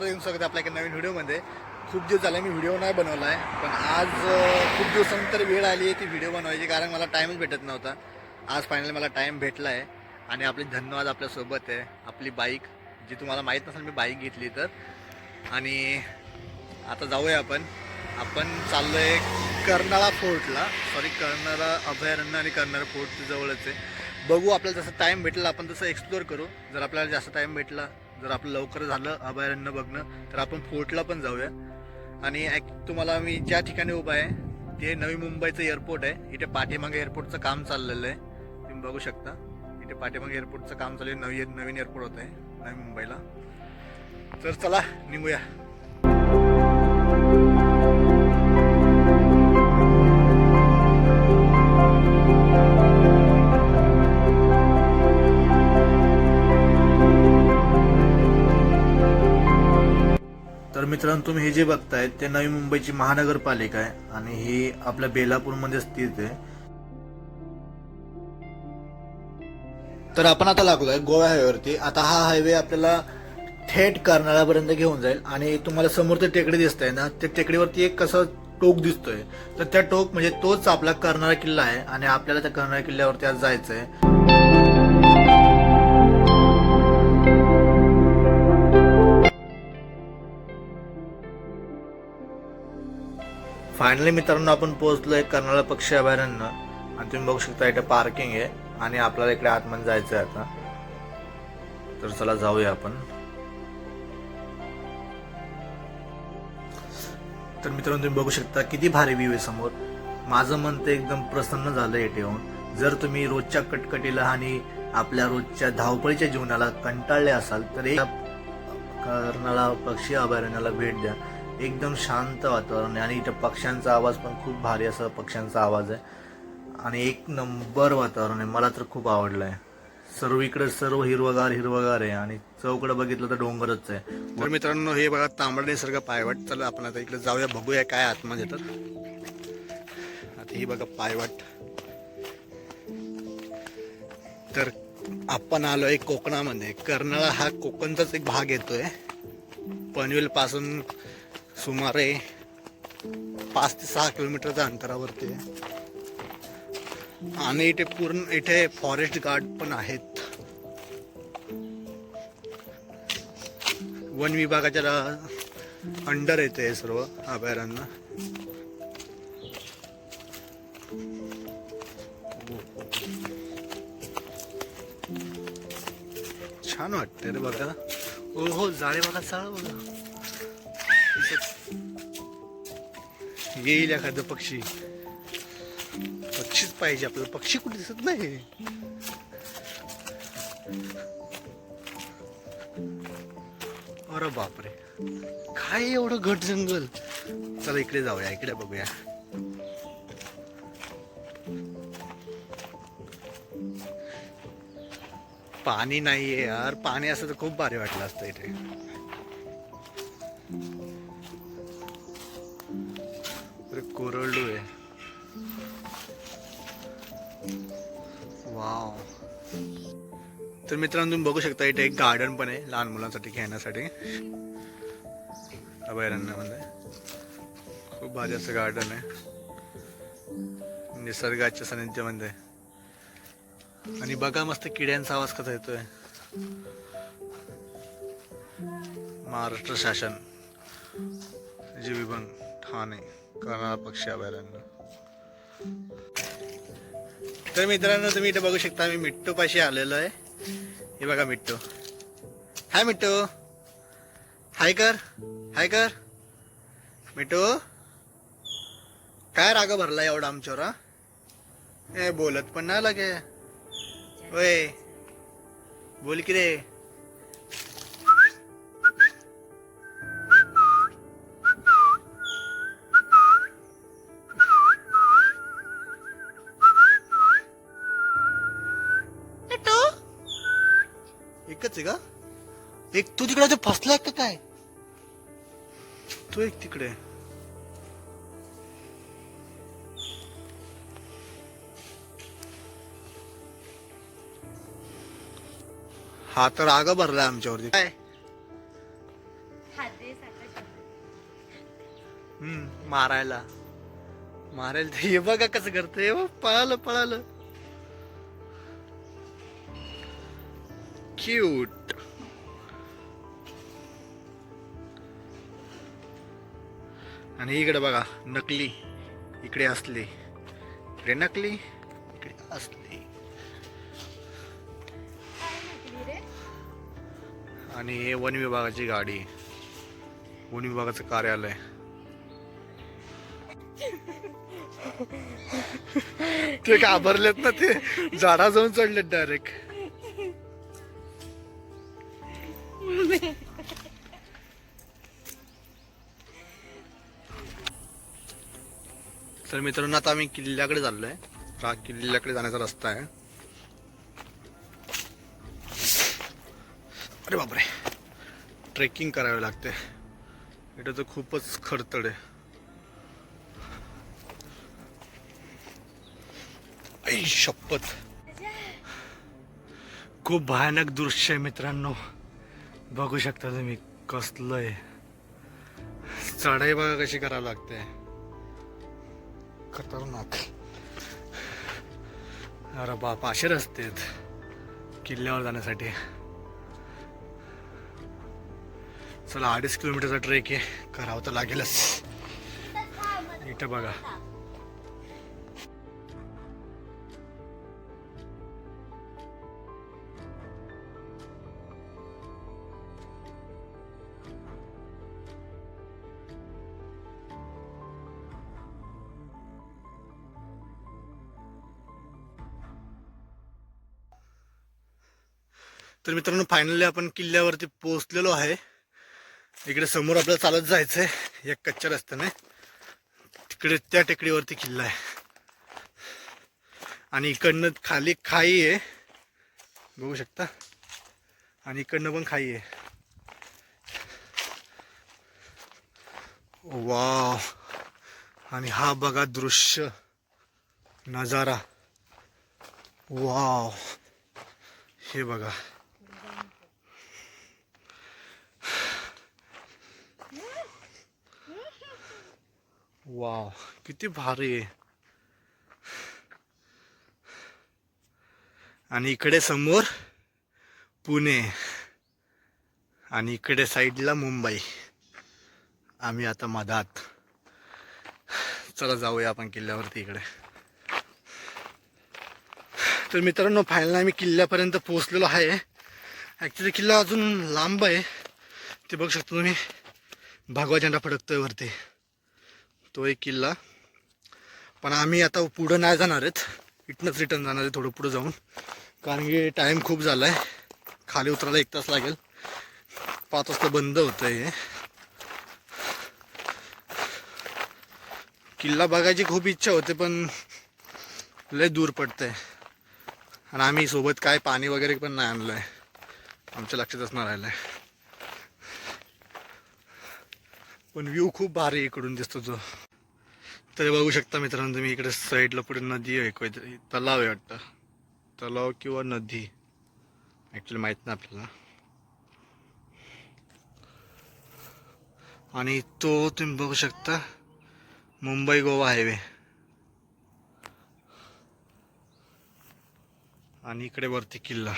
स्वागत आपल्या एका नवीन व्हिडिओमध्ये. खूप दिवस झाले मी व्हिडिओ नाही बनवला आहे पण आज खूप दिवसानंतर वेळ आली आहे ती व्हिडिओ बनवायची कारण मला टाईमच भेटत नव्हता. आज फायनली मला टाईम भेटला आहे आणि आपले धन्यवाद आपल्यासोबत आहे आपली बाईक जी तुम्हाला माहीत नसेल मी बाईक घेतली तर. आणि आता जाऊया आपण. आपण चाललो आहे कर्नाळा फोर्टला. सॉरी कर्नाळा अभयारण्य आणि कर्नाळा फोर्ट जवळच आहे. बघू आपल्याला जसं टाईम भेटला आपण तसं एक्सप्लोअर करू. जर आपल्याला जास्त टाईम भेटला जर आपलं लवकर झालं अभयारण्य बघणं तर आपण फोर्टला पण जाऊया. आणि ॲक तुम्हाला मी ज्या ठिकाणी उभा आहे ते नवी मुंबईचं एअरपोर्ट आहे. इथे पाठीमागे एअरपोर्टचं काम चाललेलं आहे. तुम्ही बघू शकता. इथे पाठीमागे एअरपोर्टचं काम चालू आहे. नवी नवीन एअरपोर्ट होत आहे नवी मुंबईला. तर चला निघूया. मित्रांनो तुम्ही हे जे बघताय ते नवी मुंबईची महानगरपालिका आहे आणि ही आपल्या बेलापूरमध्ये स्थित आहे. तर आपण आता लागलोय गोवा हायवेवरती. आता हा हायवे आपल्याला थेट कर्नाळापर्यंत घेऊन जाईल आणि तुम्हाला समोर ते टेकडी दिसत आहे ना ते टेकडीवरती एक कसं टोक दिसतोय. तर त्या टोक म्हणजे तोच आपला कर्नाळा किल्ला आहे आणि आपल्याला त्या कर्नाळा किल्ल्यावरती आज जायचं आहे फायनली मित्रांनो आपण पोहोचलोय कर्नाळा पक्षी अभयारण्य. आणि तुम्ही बघू शकता इथे पार्किंग आहे आणि आपल्याला इकडे आतमध्ये जायचं आहे आता. तर चला जाऊया आपण. तर मित्रांनो तुम्ही बघू शकता किती भारी व्ह्यू आहे समोर. माझं मन तर एकदम प्रसन्न झालं इथे येऊन. जर तुम्ही रोजच्या कटकटीला आणि आपल्या रोजच्या धावपळीच्या जीवनाला कंटाळले असाल तर एक कर्नाळा पक्षी अभयारण्याला भेट द्या. एकदम शांत वातावरण आहे. आणि इथं पक्ष्यांचा आवाज पण खूप भारी असा पक्ष्यांचा आवाज आहे. आणि एक नंबर वातावरण आहे. मला तर खूप आवडलं आहे सर्व इकडे सर्व हिरवगार हिरवगार आहे. आणि चौकडं बघितलं तर डोंगरच आहे. तर मित्रांनो हे बघा तांबडे निसर्ग पायवाट. चला आपण आता इकडे जाऊया बघूया काय आतमध्ये तर आता ही बघा पायवाट. तर आपण आलोय कोकणामध्ये. कर्नाळा हा कोकणचाच एक भाग येतोय. पनवेल पासून सुमारे पाच ते सहा किलोमीटरच्या अंतरावरती आहे. आणि इथे पूर्ण इथे फॉरेस्ट गार्ड पण आहेत. वन विभागाच्या अंडर येते हे सर्व अभयारण्य. छान वाटतंय रे बघा. ओ हो, हो जाळे बघा चाळ बघा. येईल एखादं पक्षी. पक्षीच पाहिजे आपल्याला. पक्षी कुठे दिसत नाही. अरे बापरे. काय एवढं घट जंगल? चला इकडे जाऊया इकडे बघूया. पाणी नाहीये यार. पाणी असं तर खूप भारी वाटलं असतं इथे. कोरडू आहे वाव. तर मित्रांनो तुम्ही बघू शकता इथे एक गार्डन पण आहे लहान मुलांसाठी खेळण्यासाठी. अभयारण्यामध्ये खूप भारी असं गार्डन आहे. निसर्गाच्या सानिध्यामध्ये आणि बघा मस्त किड्यांचा आवाज कसा येतोय. महाराष्ट्र शासन. जी ठाणे कर्नाळा पक्षी अभयारण्य तर मित्रांनो तुम्ही इथे बघू शकता मी मिट्टू पाशी आलेलो आहे. हे बघा मिट्टू. हाय मिट्टू. हाय कर. हाय कर. मिट्टू. काय राग भरला एवढा आमच्यावर हा? ए बोलत पण नाही लगे. वय बोल की रे. एकच आहे का? एक तू तिकडे ते फसलाय का काय? तू एक तिकडे. हा तर राग भरलाय आमच्यावरती. काय? हम्म मारायला. मारायला ते हे बघा कसं करतंय. हे बघ, पळालं पळालं. क्यूट आणि इकडे बघा नकली. इकडे असली. इकडे नकली इकडे असली. आणि हे वन विभागाची गाडी. वन विभागाचं कार्यालय. ते घाबरलेत ना ते. झाडा जाऊन चढलेत डायरेक्ट तर मित्रांनो आता आम्ही किल्ल्याकडे चाललोय. हा किल्ल्याकडे जाण्याचा रस्ता आहे. अरे बापरे. ट्रेकिंग करावे लागते. इथं तर खूपच खडतड आहे. शपथ. खूप भयानक दृश्य आहे मित्रांनो. बघू शकता तुम्ही कसलं आहे. चढाई बघा कशी करावं लागते. खतरनाक. अरे बाप असे रस्ते आहेत किल्ल्यावर जाण्यासाठी. चला अडीच किलोमीटरचा ट्रेक आहे. करावं तर लागेलच. इथं बघा. तर मित्रांनो फायनली आपण किल्ल्यावरती पोहोचलेलो आहे. इकडे समोर आपल्याला चालत जायचं आहे या कच्च्या रस्त्याने. तिकडे त्या टेकडीवरती किल्ला आहे. आणि इकडनं खाली खाई आहे. बघू शकता? आणि इकडनं पण खाई आहे. वा आणि हा बघा दृश्य नजारा. वाव! हे बघा. वाव किती भारी आहे आणि इकडे समोर पुणे आणि इकडे साईडला मुंबई आम्ही आता मधात चला जाऊया आपण किल्ल्यावरती इकडे तर मित्रांनो फायनल आम्ही किल्ल्यापर्यंत पोहोचलेलो आहे ॲक्च्युली किल्ला अजून लांब आहे ते बघू शकतो तुम्ही भगवा झेंडा फडकतोय वरती तो एक किल्ला. पण आम्ही आता पुढं नाही जाणार आहेत. इथनंच रिटर्न जाणार आहे थोडं पुढं जाऊन. कारण की टाईम खूप झाला आहे खाली उतरायला एक तास लागेल. पाच वाजता बंद होतं हे. किल्ला बघायची खूप इच्छा होते पण लय दूर पडतंय. आणि आम्ही सोबत काय पाणी वगैरे पण नाही आणलं आहे आमच्या लक्षातच नाही राहिलं आहे पण व्ह्यू खूप भारी आहे इकडून दिसतो जो तरी बघू शकता मित्रांनो तुम्ही इकडे साईडला पुढे नदी आहे काहीतरी तलाव आहे वाटतं. तलाव किंवा नदी. ॲक्च्युली माहीत नाही आपल्याला. आणि तो तुम्ही बघू शकता मुंबई गोवा हायवे आणि इकडे वरती किल्ला.